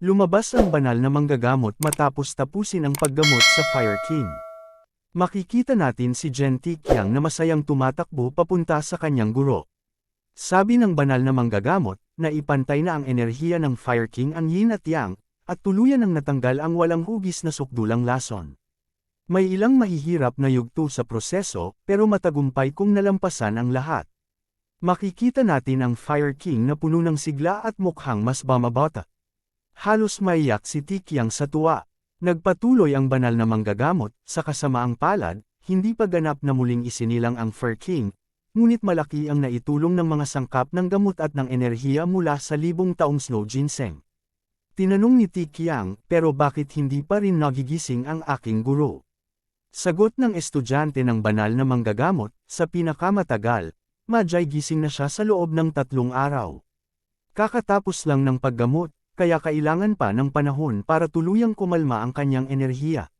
Lumabas ang banal na manggagamot matapos tapusin ang paggamot sa Fire King. Makikita natin si Genti Qiang na masayang tumatakbo papunta sa kanyang guro. Sabi ng banal na manggagamot, na ipantay na ang enerhiya ng Fire King ang yin at yang, at tuluyan ang natanggal ang walang hugis na sukdulang lason. May ilang mahihirap na yugto sa proseso, pero matagumpay kung nalampasan ang lahat. Makikita natin ang Fire King na puno ng sigla at mukhang mas bamabata. Halos maiyak si Tikyang sa tuwa. Nagpatuloy ang banal na manggagamot, sa kasamaang palad, hindi pa ganap na muling isinilang ang Fire King, ngunit malaki ang naitulong ng mga sangkap ng gamot at ng enerhiya mula sa libong taong snow ginseng. Tinanong ni Tikyang, pero bakit hindi pa rin nagigising ang aking guro? Sagot ng estudyante ng banal na manggagamot, sa pinakamatagal, Majay gising na siya sa loob ng tatlong araw. Kakatapos lang ng paggamot, kaya kailangan pa ng panahon para tuluyang kumalma ang kanyang enerhiya.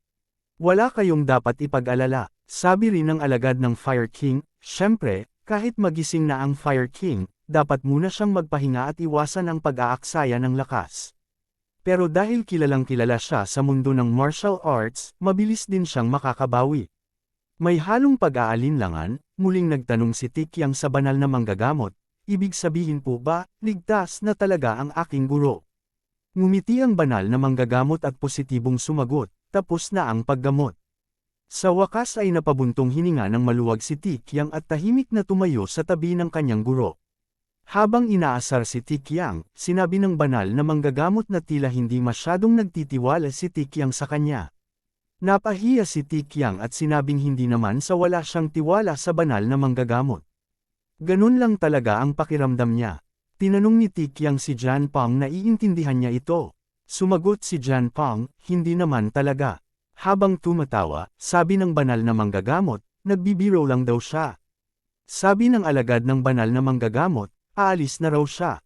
Wala kayong dapat ipag-alala, sabi rin ng alagad ng Fire King, syempre, kahit magising na ang Fire King, dapat muna siyang magpahinga at iwasan ang pag-aaksaya ng lakas. Pero dahil kilalang kilala siya sa mundo ng martial arts, mabilis din siyang makakabawi. May halong pag-aalinlangan, muling nagtanong si Tikyang sa banal na manggagamot, ibig sabihin po ba, ligtas na talaga ang aking guro. Ngumiti ang banal na manggagamot at positibong sumagot, tapos na ang paggamot. Sa wakas ay napabuntong hininga ng maluwag si Tikyang at tahimik na tumayo sa tabi ng kanyang guro. Habang inaasar si Tikyang, sinabi ng banal na manggagamot na tila hindi masyadong nagtitiwala si Tikyang sa kanya. Napahiya si Tikyang at sinabing hindi naman sa wala siyang tiwala sa banal na manggagamot. Ganun lang talaga ang pakiramdam niya. Tinanong ni Tikyang si Jan Pang na iintindihan niya ito. Sumagot si Jan Pang, hindi naman talaga. Habang tumatawa, sabi ng banal na manggagamot, nagbibiro lang daw siya. Sabi ng alagad ng banal na manggagamot, aalis na raw siya.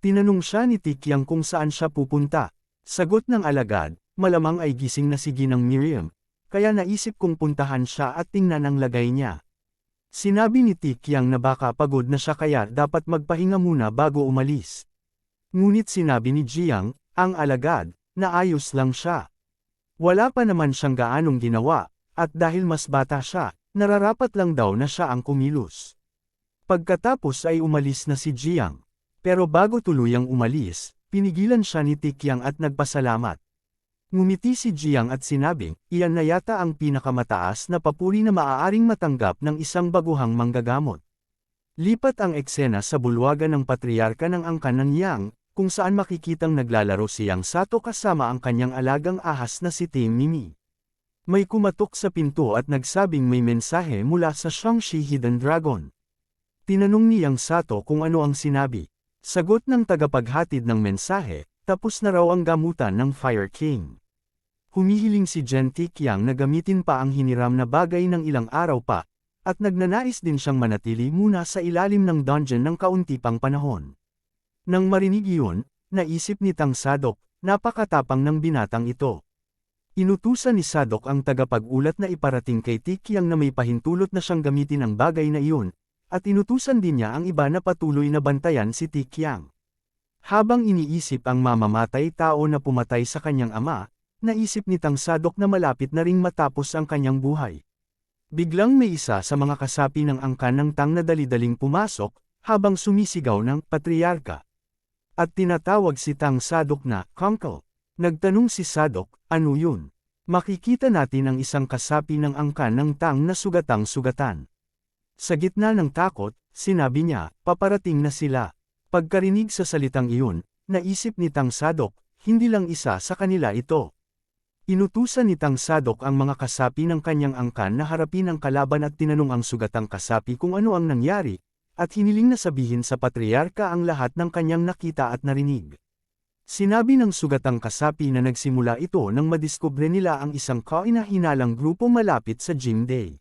Tinanong siya ni Tikyang kung saan siya pupunta. Sagot ng alagad, malamang ay gising na si Ginang Miriam, kaya naisip kong puntahan siya at tingnan ang lagay niya. Sinabi ni Tikyang na baka pagod na siya kaya dapat magpahinga muna bago umalis. Ngunit sinabi ni Jiang, ang alagad, na ayos lang siya. Wala pa naman siyang gaanong ginawa, at dahil mas bata siya, nararapat lang daw na siya ang kumilos. Pagkatapos ay umalis na si Jiang. Pero bago tuluyang umalis, pinigilan siya ni Tikyang at nagpasalamat. Ngumiti si Jiang at sinabing, iyan na yata ang pinakamataas na papuri na maaaring matanggap ng isang baguhang manggagamot. Lipat ang eksena sa bulwagan ng patriarka ng angkan ng Yang, kung saan makikitang naglalaro si Yang Sato kasama ang kanyang alagang ahas na si Tim Mimi. May kumatok sa pinto at nagsabing may mensahe mula sa Shangxi Hidden Dragon. Tinanong ni Yang Sato kung ano ang sinabi. Sagot ng tagapaghatid ng mensahe, tapos na raw ang gamutan ng Fire King. Humihiling si Genti Qiang na gamitin pa ang hiniram na bagay ng ilang araw pa, at nagnanais din siyang manatili muna sa ilalim ng dungeon ng kaunti pang panahon. Nang marinig iyon, naisip ni Tang Sadok, napakatapang ng binatang ito. Inutusan ni Sadok ang tagapag-ulat na iparating kay Tikyang na may pahintulot na siyang gamitin ang bagay na iyon, at inutusan din niya ang iba na patuloy na bantayan si Tikyang. Habang iniisip ang mamamatay tao na pumatay sa kanyang ama, naisip ni Tang Sadok na malapit na ring matapos ang kanyang buhay. Biglang may isa sa mga kasapi ng angkan ng Tang na dalidaling pumasok, habang sumisigaw ng patriarka. At tinatawag si Tang Sadok na Kunkel. Nagtanong si Sadok, ano yun? Makikita natin ang isang kasapi ng angkan ng Tang na sugatang-sugatan. Sa gitna ng takot, sinabi niya, paparating na sila. Pagkarinig sa salitang iyon, naisip ni Tang Sadok, hindi lang isa sa kanila ito. Inutusan ni Tang Sadok ang mga kasapi ng kanyang angkan na harapin ang kalaban at tinanong ang sugatang kasapi kung ano ang nangyari, at hiniling na sabihin sa patriarka ang lahat ng kanyang nakita at narinig. Sinabi ng sugatang kasapi na nagsimula ito nang madiskubre nila ang isang kainahinalang grupo malapit sa Gym Day.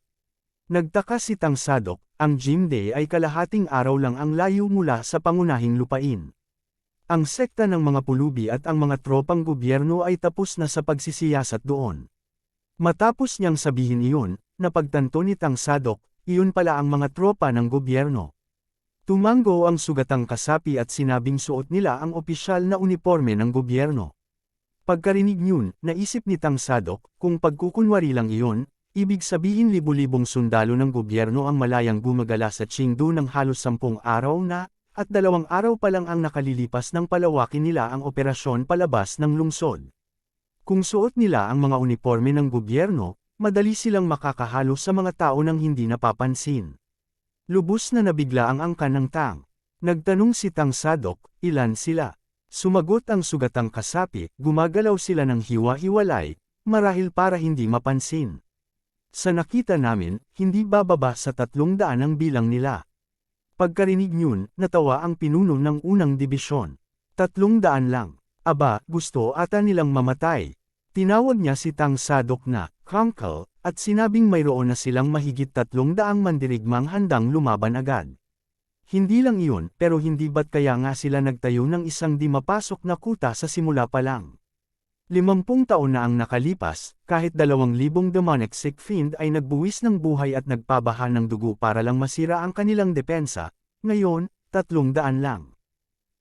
Nagtaka si Tang Sadok, ang Gym Day ay kalahating araw lang ang layo mula sa pangunahing lupain. Ang sekta ng mga pulubi at ang mga tropang gobyerno ay tapos na sa pagsisiyasat doon. Matapos niyang sabihin iyon, napagtanto ni Tang Sadok, iyon pala ang mga tropa ng gobyerno. Tumango ang sugatang kasapi at sinabing suot nila ang opisyal na uniforme ng gobyerno. Pagkarinig yun, naisip ni Tang Sadok, kung pagkukunwari lang iyon, ibig sabihin libu-libong sundalo ng gobyerno ang malayang gumagala sa Chengdu ng halos sampung araw na, at dalawang araw pa lang ang nakalilipas ng palawakin nila ang operasyon palabas ng lungsod. Kung suot nila ang mga uniforme ng gobyerno, madali silang makakahalo sa mga tao nang hindi napapansin. Lubos na nabigla ang angkan ng Tang. Nagtanong si Tang Sadok, ilan sila? Sumagot ang sugatang kasapi, gumagalaw sila ng hiwa-hiwalay, marahil para hindi mapansin. Sa nakita namin, hindi bababa sa tatlong daan ang bilang nila. Pagkarinig yun, natawa ang pinuno ng unang dibisyon. Tatlong daan lang. Aba, gusto ata nilang mamatay. Tinawag niya si Tang Sadok na, Krunkle, at sinabing mayroon na silang mahigit tatlong daang mandirigmang handang lumaban agad. Hindi lang iyon, pero hindi ba't kaya nga sila nagtayo ng isang di mapasok na kuta sa simula pa lang. Limampung taon na ang nakalipas, kahit dalawang libong demonic sick fiend ay nagbuwis ng buhay at nagpabaha ng dugo para lang masira ang kanilang depensa, ngayon, tatlong daan lang.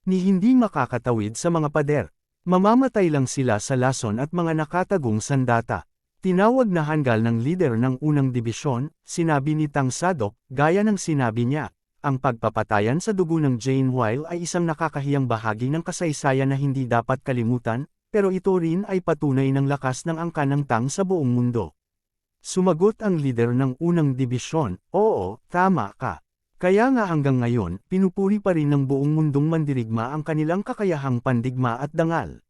Ni hindi makakatawid sa mga pader. Mamamatay lang sila sa lason at mga nakatagong sandata. Tinawag na hanggal ng leader ng unang dibisyon, sinabi ni Tang Sadok, gaya ng sinabi niya, ang pagpapatayan sa dugo ng Jane Weil ay isang nakakahiyang bahagi ng kasaysayan na hindi dapat kalimutan, pero ito rin ay patunay ng lakas ng angkan ng Tang sa buong mundo. Sumagot ang leader ng unang dibisyon, oo, tama ka. Kaya nga hanggang ngayon, pinupuri pa rin ng buong mundong mandirigma ang kanilang kakayahang pandigma at dangal.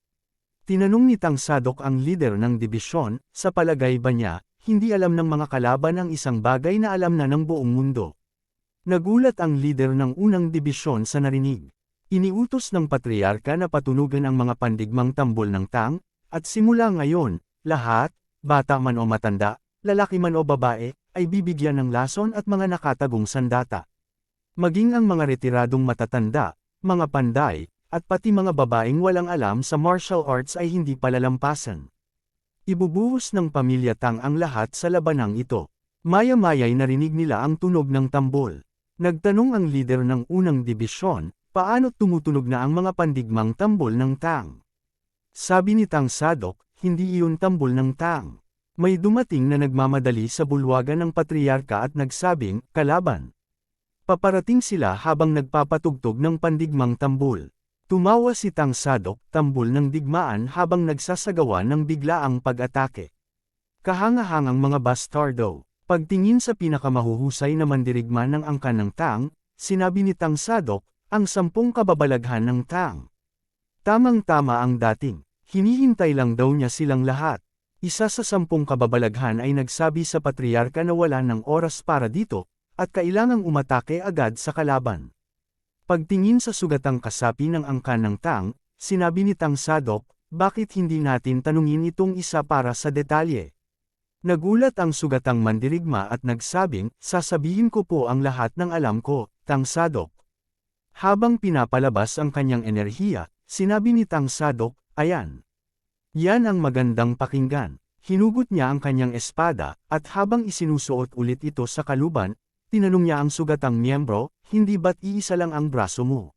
Tinanong ni Tang Sadok ang leader ng dibisyon, sa palagay ba niya, hindi alam ng mga kalaban ang isang bagay na alam na ng buong mundo. Nagulat ang leader ng unang dibisyon sa narinig. Iniutos ng patriarka na patunugan ang mga pandigmang tambol ng tang, at simula ngayon, lahat, bata man o matanda, lalaki man o babae, ay bibigyan ng lason at mga nakatagong sandata. Maging ang mga retiradong matatanda, mga panday, at pati mga babaeng walang alam sa martial arts ay hindi palalampasan. Ibubuhos ng pamilya Tang ang lahat sa labanang ito. Maya-maya'y narinig nila ang tunog ng tambol. Nagtanong ang leader ng unang dibisyon, paano tumutunog na ang mga pandigmang tambol ng Tang. Sabi ni Tang Sadok, hindi iyon tambol ng Tang. May dumating na nagmamadali sa bulwagan ng patriarka at nagsabing, kalaban. Paparating sila habang nagpapatugtog ng pandigmang tambol. Tumawa si Tang Sadok, tambol ng digmaan habang nagsasagawa ng biglaang pag-atake. Kahangahangang mga bastardo. Pagtingin sa pinakamahuhusay na mandirigma ng angkan ng Tang, sinabi ni Tang Sadok, ang sampung kababalaghan ng Tang. Tamang-tama ang dating, hinihintay lang daw niya silang lahat. Isa sa sampung kababalaghan ay nagsabi sa patriarka na wala ng oras para dito, at kailangang umatake agad sa kalaban. Pagtingin sa sugatang kasapi ng angkan ng Tang, sinabi ni Tang Sadok, bakit hindi natin tanungin itong isa para sa detalye? Nagulat ang sugatang mandirigma at nagsabing, sasabihin ko po ang lahat ng alam ko, Tang Sadok. Habang pinapalabas ang kanyang enerhiya, sinabi ni Tang Sadok, ayan. Yan ang magandang pakinggan. Hinugot niya ang kanyang espada, at habang isinusuot ulit ito sa kaluban, tinanong niya ang sugatang miyembro, hindi ba't iisa lang ang braso mo?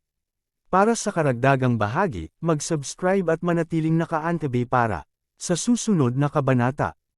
Para sa karagdagang bahagi, mag-subscribe at manatiling naka-antebe para sa susunod na kabanata.